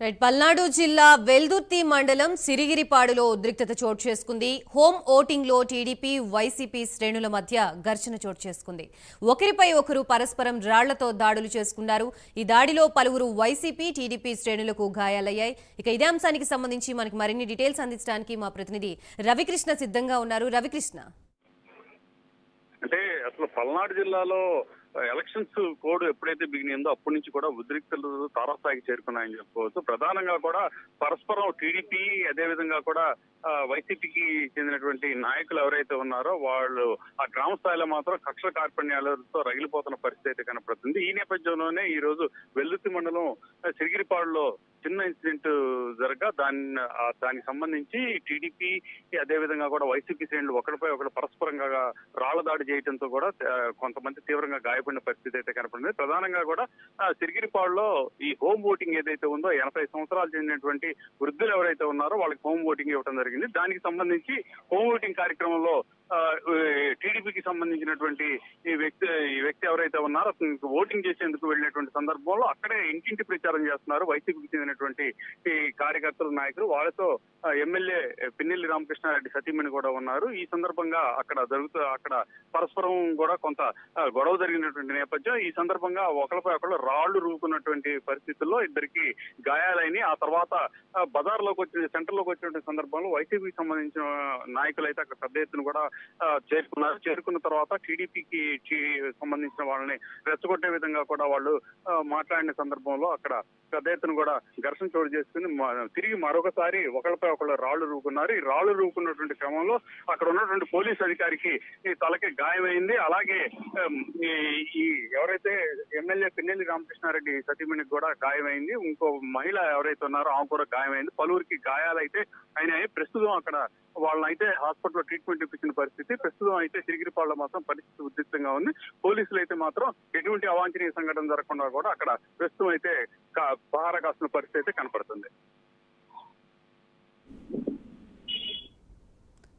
Right Palnadu జిల్లా వెల్దుర్తి మండలం సిరిగిరిపాడులో ఉద్రిక్తత చోటు చేసుకుంది. హోమ్ ఓటింగ్లో టీడీపీ వైసీపీ శ్రేణుల మధ్య ఘర్షణ చోటు చేసుకుంది. ఒకరిపై ఒకరు పరస్పరం రాళ్ళతో దాడులు చేసుకున్నారు. ఈ దాడిలో పలువురు వైసీపీ టీడీపీ శ్రేణులకు గాయాలయ్యాయి. ఇక ఇదే అంశానికి సంబంధించి మనకి మరిన్ని డీటెయిల్స్ అందించడానికి మా ప్రతినిధి రవికృష్ణ సిద్ధంగా ఉన్నారు. రవికృష్ణ. అంటే అసలు పల్నాడు జిల్లాలో ఎలక్షన్స్ కోడ్ ఎప్పుడైతే బిగినిందో అప్పటి నుంచి కూడా ఉద్రిక్తలు తారాస్థాయికి చేరుకున్నాయని చెప్పుకోవచ్చు. ప్రధానంగా కూడా పరస్పరం టీడీపీ అదే విధంగా కూడా వైసీపీకి చెందినటువంటి నాయకులు ఎవరైతే ఉన్నారో వాళ్ళు ఆ గ్రామ స్థాయిలో మాత్రం కక్ష కార్పణ్యాలతో రగిలిపోతున్న పరిస్థితి అయితే కనపడుతుంది. ఈ నేపథ్యంలోనే ఈ రోజు వెల్లుత్తి మండలం సిరిగిరిపాడులో చిన్న ఇన్సిడెంట్ జరగ దాని దానికి సంబంధించి టీడీపీ అదే విధంగా కూడా వైసీపీ శ్రేణులు ఒకరిపై ఒకరు పరస్పరంగా రాళ్ళ దాడి చేయడంతో కూడా కొంతమంది తీవ్రంగా గాయపడిన పరిస్థితి అయితే కనపడింది. ప్రధానంగా కూడా సిరిగిరిపాడులో ఈ హోమ్ ఓటింగ్ ఏదైతే ఉందో ఎనభై సంవత్సరాలు చెందినటువంటి వృద్ధులు ఎవరైతే ఉన్నారో వాళ్ళకి హోమ్ ఓటింగ్ ఇవ్వడం జరిగింది. దానికి సంబంధించి హోమ్ ఓటింగ్ కార్యక్రమంలో టీడీపీకి సంబంధించినటువంటి ఈ వ్యక్తి ఈ వ్యక్తి ఎవరైతే ఉన్నారో అతనికి ఓటింగ్ చేసేందుకు వెళ్ళినటువంటి సందర్భంలో అక్కడే ఇంటింటి ప్రచారం చేస్తున్నారు. వైసీపీకి చెందినటువంటి ఈ కార్యకర్తలు నాయకులు. వాళ్ళతో ఎమ్మెల్యే పిన్నెల్లి రామకృష్ణారెడ్డి సతీమణి కూడా ఉన్నారు. ఈ సందర్భంగా అక్కడ జరుగుతూ అక్కడ పరస్పరం కూడా కొంత గొడవ జరిగినటువంటి నేపథ్యం. ఈ సందర్భంగా ఒకరిపై ఒకళ్ళు రాళ్ళు రూపుకున్నటువంటి పరిస్థితుల్లో ఇద్దరికి గాయాలైన ఆ తర్వాత బజార్లోకి వచ్చిన సెంటర్లోకి వచ్చినటువంటి సందర్భంలో వైసీపీకి సంబంధించిన నాయకులు అయితే అక్కడ పెద్ద ఎత్తున కూడా చేరుకున్నారు. చేరుకున్న తర్వాత టీడీపీకి సంబంధించిన వాళ్ళని రెచ్చగొట్టే విధంగా కూడా వాళ్ళు మాట్లాడిన సందర్భంలో అక్కడ పెద్ద ఎత్తున కూడా ఘర్షణ చోటు చేసుకుని తిరిగి మరొకసారి ఒకరిపై ఒకళ్ళు రాళ్ళు రూకున్నారు ఈ రాళ్ళు రూకున్నటువంటి క్రమంలో అక్కడ ఉన్నటువంటి పోలీస్ అధికారికి ఈ తలకి గాయమైంది. అలాగే ఈ ఈ ఎవరైతే ఎమ్మెల్యే పిన్నెల్లి రామకృష్ణారెడ్డి సతీమణికి కూడా గాయమైంది. ఇంకో మహిళ ఎవరైతే ఉన్నారో ఆమె కూడా గాయమైంది. పలువురికి గాయాలైతే అయినాయి. ప్రస్తుతం అక్కడ వాళ్ళనైతే హాస్పిటల్లో ట్రీట్మెంట్ ఇప్పించిన పరిస్థితి. ప్రస్తుతం అయితే సిరిగిరిపాడులో మాత్రం పరిస్థితి ఉద్రిక్తంగా ఉంది. పోలీసులు అయితే మాత్రం ఎటువంటి అవాంఛనీయ సంఘటన జరగకుండా కూడా అక్కడ ప్రస్తుతం అయితే కా- పహారా కాస్తున్న పరిస్థితి అయితే కనపడుతుంది.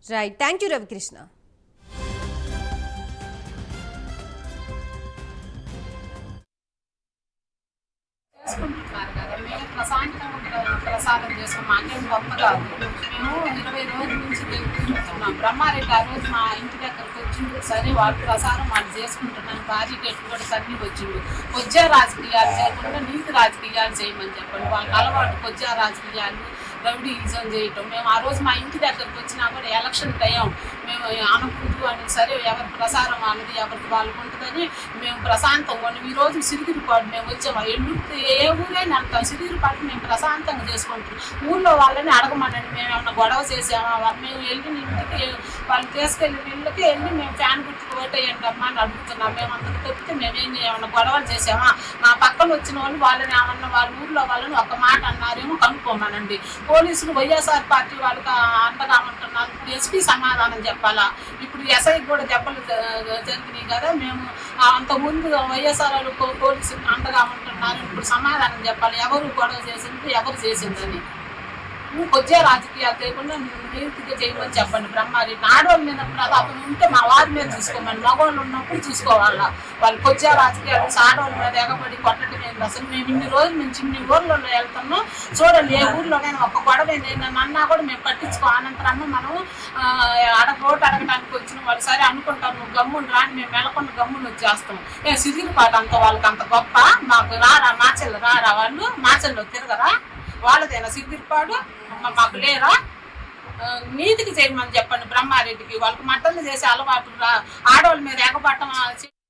రైట్ థ్యాంక్ యూ రవికృష్ణ ప్రశాంతంగా ప్రసాదం చేస్తాం. మాకేం గొప్ప కాదు. మేము ఇరవై రోజుల నుంచి తిరుగుతున్నాం. బ్రహ్మారెడ్డి ఆ రోజు మా ఇంటి దగ్గరకు వచ్చిండు సరే వాళ్ళ ప్రసారం వాళ్ళు చేసుకుంటున్నాను. భార్య కూడా తల్లి వచ్చిండు కొజ్జా రాజకీయాలు చేయకుండా నీతి రాజకీయాలు చేయమని చెప్పండి. వాళ్ళకి అలవాటు కొజ్జా రాజకీయాలు రౌడీయిజం చేయటం. మేము ఆ రోజు మా ఇంటి దగ్గరకు వచ్చినా కూడా ఎలక్షన్ టైం మేము అనకూడదు అని సరే ఎవరి ప్రసారం అన్నది ఎవరికి వాళ్ళకు ఉంటుందని మేము ప్రశాంతంగా ఉన్నాం. ఈ రోజు సిరిగిరిపాటు మేము వచ్చాము ఎల్లుర్తి ఏ ఊరైనా అంటాం సిరిగిరిపాటు మేము ప్రశాంతంగా చేసుకుంటాం ఊళ్ళో వాళ్ళని అడగమనండి. మేము ఏమన్నా గొడవ చేసామా మేము వెళ్ళిన ఇంటికి వాళ్ళు తీసుకెళ్ళిన ఇళ్ళకి వెళ్ళి మేము ఫ్యాన్ గుర్తుకు ఓటేయండి అని అడుగుతున్నాం. మేము అంతకు తప్పితే మేమేం ఏమన్నా గొడవలు చేసామా మా పక్కన వచ్చిన వాళ్ళు వాళ్ళని ఏమన్నా వాళ్ళ ఊళ్ళో వాళ్ళని ఒక మాట అన్నారేమో కనుక్కోమనండి. పోలీసులు వైఎస్ఆర్ పార్టీ వాళ్ళకి అండగా ఉంటున్నారు. ఎస్పీ సమాధానం చెప్పాలా? ఇప్పుడు ఎస్ఐ కూడా దెబ్బలు జరిగినాయి కదా మేము అంత ముందు వైఎస్ఆర్ వాళ్ళు పోలీసులు అండగా ఉంటున్నారు ఇప్పుడు సమాధానం చెప్పాలి. ఎవరు గొడవ చేసింది ఎవరు చేసిందని కొద్దిగా రాజకీయాలు లేకుండా నీతిగా చేయమని చెప్పండి బ్రహ్మారెడ్డి ఆడవాళ్ళ మీద అతను ఉంటే మా వారి మీద చూసుకోమని మగవాళ్ళు ఉన్నప్పుడు చూసుకోవాలా? వాళ్ళు కొద్దిగా రాజకీయాలు ఆడవాళ్ళ మీద ఎగబడి కొట్టడం ఏంటి అసలు? మేము ఇన్ని రోజుల నుంచి ఇన్ని ఊర్లలో వెళ్తున్నాం. చూడండి ఏ ఊర్లోనైనా ఒక్క గొడవ నన్ను అన్నా కూడా మేము పట్టించుకో అనంతరమ్మ మనం అడగ ఓటు అడగడానికి వచ్చిన వాళ్ళు సరే అనుకుంటాం నువ్వు గమ్మును రాని మేము వెళ్ళకుండా గమ్మును వచ్చేస్తాం. ఏ సిరిగిరిపాటు అంత వాళ్ళకి అంత గొప్ప? మాకు రారా మాచెల్లు రారా వాళ్ళు? మాచెల్లో తిరగరా? వాళ్ళదేనా సిద్ధిపాడు మాకు లేరా? నీతికి చేయమని చెప్పండి బ్రహ్మారెడ్డికి. వాళ్ళకి మట్టలు చేసే అలవాటు ఆడవాళ్ళ మీద ఎగబట్టం